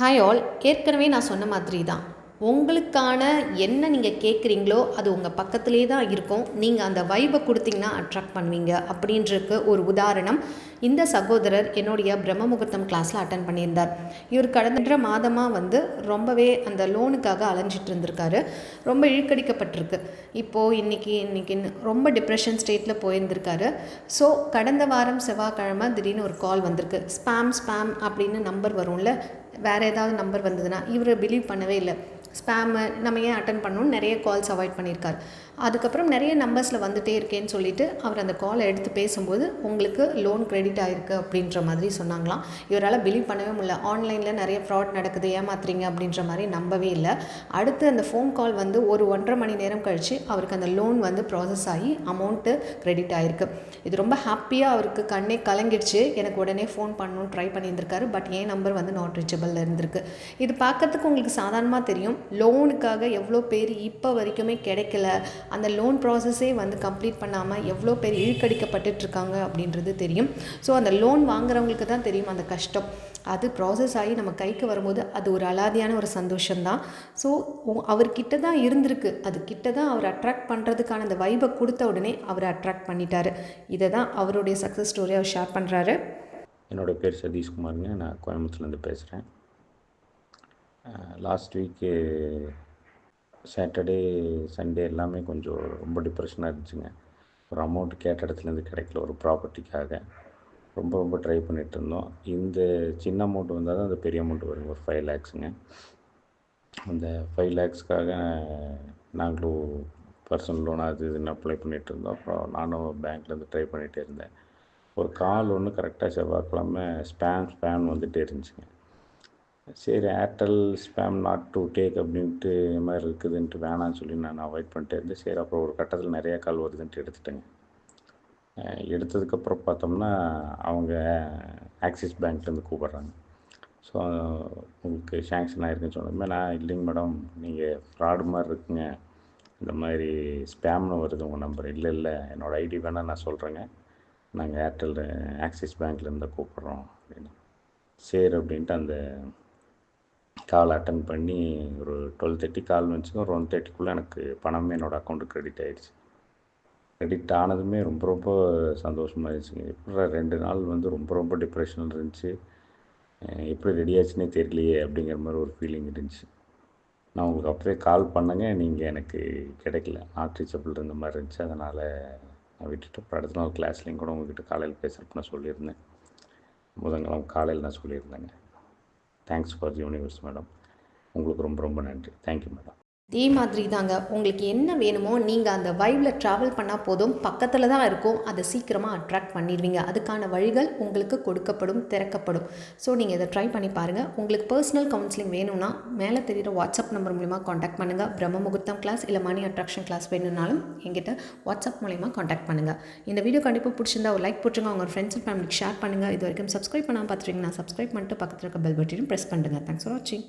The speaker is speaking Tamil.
ஹாய் ஆல் ஏற்கனவே நான் சொன்ன மாதிரி தான் உங்களுக்கான என்ன நீங்கள் கேட்குறீங்களோ அது உங்கள் பக்கத்துலேயே தான் இருக்கும். நீங்கள் அந்த வைபை கொடுத்தீங்கன்னா அட்ராக்ட் பண்ணுவீங்க அப்படின்றக்கு ஒரு உதாரணம். இந்த சகோதரர் என்னுடைய பிரம்ம முகூர்த்தம் கிளாஸில் அட்டன் பண்ணியிருந்தார். இவர் கடந்த மாதமாக வந்து ரொம்பவே அந்த லோனுக்காக அலைஞ்சிட்டு இருந்திருக்காரு. ரொம்ப இழுக்கடிக்கப்பட்டிருக்கு. இப்போது இன்றைக்கி இன்றைக்கி ரொம்ப டிப்ரெஷன் ஸ்டேட்டில் போயிருந்திருக்காரு. ஸோ கடந்த வாரம் செவ்வாய்க்கிழமை திடீர்னு ஒரு கால் வந்திருக்கு. ஸ்பேம் ஸ்பேம் அப்படின்னு நம்பர் வரும்ல. வேறு ஏதாவது நம்பர் வந்ததுன்னா இவர் பிலீவ் பண்ணவே இல்லை. ஸ்பேமு நம்ம ஏன் அட்டன் பண்ணணும்னு நிறைய கால்ஸ் அவாய்ட் பண்ணியிருக்காரு. அதுக்கப்புறம் நிறைய நம்பர்ஸில் வந்துட்டே இருக்கேன்னு சொல்லிட்டு அவர் அந்த காலை எடுத்து பேசும்போது உங்களுக்கு லோன் கிரெடிட் ஆகிருக்கு அப்படின்ற மாதிரி சொன்னாங்களாம். இவரால் பிலீவ் பண்ணவே முடியல. ஆன்லைனில் நிறைய ஃப்ராட் நடக்குது ஏமாத்துறீங்க அப்படின்ற மாதிரி நம்பவே இல்லை. அடுத்து அந்த ஃபோன் கால் வந்து ஒரு ஒன்றரை மணி நேரம் கழித்து அவருக்கு அந்த லோன் வந்து ப்ராசஸ் ஆகி அமௌண்ட்டு கிரெடிட் ஆகிருக்கு இது ரொம்ப ஹாப்பியாக அவருக்கு கண்ணே கலங்கிடுச்சு. எனக்கு உடனே ஃபோன் பண்ணணும்னு ட்ரை பண்ணியிருந்திருக்காரு. பட் என் நம்பர் வந்து நாட் ரீச்சபிளில் இருந்திருக்கு? இது பார்க்கறதுக்கு உங்களுக்கு சாதாரணமாக தெரியும். லோனுக்காக எவ்வளோ பேர் இப்போ வரைக்குமே கிடைக்கல. அந்த லோன் ப்ராசஸே வந்து கம்ப்ளீட் பண்ணாமல் எவ்வளோ பேர் இழுக்கடிக்கப்பட்டுட்டு இருக்காங்க அப்படின்றது தெரியும். ஸோ அந்த லோன் வாங்குறவங்களுக்கு தான் தெரியும் அந்த கஷ்டம். அது ப்ராசஸ் ஆகி நம்ம கைக்கு வரும்போது அது ஒரு அலாதியான ஒரு சந்தோஷம்தான். ஸோ அவர்கிட்ட தான் இருந்திருக்கு. அது கிட்ட தான் அவர் அட்ராக்ட் பண்ணுறதுக்கான அந்த வைபை கொடுத்த உடனே அவர் அட்ராக்ட் பண்ணிட்டாரு. இதை தான் அவருடைய சக்ஸஸ் ஸ்டோரி அவர் ஷேர் பண்ணுறாரு என்னோடய பேர் சதீஷ்குமாருங்க நான் கோயம்புத்தூர்லேருந்து பேசுகிறேன் லாஸ்ட் வீக்கு சாட்டர்டே சண்டே எல்லாமே கொஞ்சம் ரொம்ப டிப்ரெஷனாக இருந்துச்சுங்க. ஒரு அமௌண்ட் கேட்ட இடத்துலேருந்து கிடைக்கல ஒரு ப்ராப்பர்ட்டிக்காக ரொம்ப ரொம்ப ட்ரை பண்ணிகிட்டு இருந்தோம். இந்த சின்ன அமௌண்ட் வந்தால் தான் அந்த பெரிய அமௌண்ட் வரும் ஒரு ஃபைவ் லேக்ஸுங்க அந்த ஃபைவ் லேக்ஸ்க்காக நாங்களும் பர்சனல் லோன் அது இதுன்னு அப்ளை பண்ணிகிட்டு இருந்தோம். அப்புறம் நானும் பேங்க்லேருந்து ட்ரை பண்ணிகிட்டே இருந்தேன். ஒரு கால் ஒன்று கரெக்டாக செவ்வாய்க்கிழமை ஸ்பேம் ஸ்பேம் வந்துகிட்டே இருந்துச்சுங்க. சரி Airtel spam not to take அப்படின்ட்டு இது மாதிரி இருக்குதுன்ட்டு வேணான்னு சொல்லி நான் அவாய்ட் பண்ணிட்டே இருந்தேன். சரி அப்புறம் ஒரு கட்டத்தில் நிறையா கால் வருதுன்ட்டு எடுத்துட்டேங்க. எடுத்ததுக்கப்புறம் பார்த்தோம்னா அவங்க ஆக்சிஸ் பேங்க்லேருந்து கூப்பிட்றாங்க. ஸோ உங்களுக்கு சேங்ஷன் ஆகிருக்குன்னு சொன்னதுமே நான் இல்லைங்க மேடம் நீங்கள் ஃப்ராடு மாதிரி இருக்குங்க. இந்த மாதிரி ஸ்பேம்னு வருது உங்கள் நம்பர் இல்லை இல்லை என்னோடய ஐடி வேணால் நான் சொல்கிறேங்க நாங்கள் ஏர்டெல் ஆக்சிஸ் பேங்க்லேருந்து கூப்பிட்றோம். அப்படின்னு. சரி அப்படின்ட்டு அந்த கால் அட்டன் பண்ணி ஒரு டுவெல் தேர்ட்டி கால் வந்துச்சுங்க ஒரு ஒன் தேர்ட்டிக்குள்ளே எனக்கு பணமே என்னோடய அக்கௌண்ட்டு க்ரெடிட் ஆகிடுச்சு க்ரெடிட் ஆனதுமே ரொம்ப ரொம்ப சந்தோஷமாக இருந்துச்சுங்க எப்படி ரெண்டு நாள் வந்து ரொம்ப ரொம்ப டிப்ரெஷனில் இருந்துச்சு. எப்படி ரெடி ஆச்சுன்னே தெரியலையே அப்படிங்கிற மாதிரி ஒரு ஃபீலிங் இருந்துச்சு. நான் உங்களுக்கு அப்படியே கால் பண்ணேங்க நீங்கள் எனக்கு கிடைக்கல. நாட் ரீச்சபிள் இருந்த மாதிரி இருந்துச்சு. அதனால் நான் விட்டுட்டு அப்புறம் அடுத்த நாள் கிளாஸ்லேயும் கூட உங்ககிட்ட காலையில் பேசுகிறப்ப நான் சொல்லியிருந்தேன். புதன்கிழமை காலையில் நான் சொல்லியிருந்தேங்க. Thanks for the universe madam. உங்களுக்கு ரொம்ப ரொம்ப நன்றி. Thank you madam. இதே மாதிரி தாங்க உங்களுக்கு என்ன வேணுமோ நீங்கள் அந்த வைபில் ட்ராவல் பண்ணால் போதும். பக்கத்தில் தான் இருக்கும். அதை சீக்கிரமாக அட்ராக்ட் பண்ணிடுவீங்க. அதுக்கான வழிகள் உங்களுக்கு கொடுக்கப்படும் திறக்கப்படும். ஸோ நீங்கள் இதை ட்ரை பண்ணி பாருங்கள் உங்களுக்கு பர்சனல் கவுன்சிலிங் வேணும்னா மேலே தெரிகிற வாட்ஸ்அப் நம்பர் மூலிமா காண்டாக்ட் பண்ணுங்கள் பிரம்ம முகூர்த்தம் கிளாஸ் இல்லை மணி அட்ராக்ஷன் கிளாஸ் வேணும்னாலும் எங்கிட்ட வாட்ஸ்அப் மூலிமா காண்டாக்ட் பண்ணுங்கள் இந்த வீடியோ கண்டிப்பாக பிடிச்சிருந்தா ஒரு லைக் போட்டுருங்க. உங்கள் ஃப்ரெண்ட்ஸ் அண்ட் ஃபேமிலிக்கு ஷேர் பண்ணுங்கள் இது வரைக்கும் சப்ஸ்கிரைப் பண்ணாமல் பார்த்துருக்கீங்கன்னா சப்ஸ்கிரைப் பண்ணிட்டு பக்கத்தில் இருக்க பெல் பட்டனையும் ப்ரெஸ் பண்ணுங்கள் தேங்க்ஸ் ஃபார் வாட்சிங்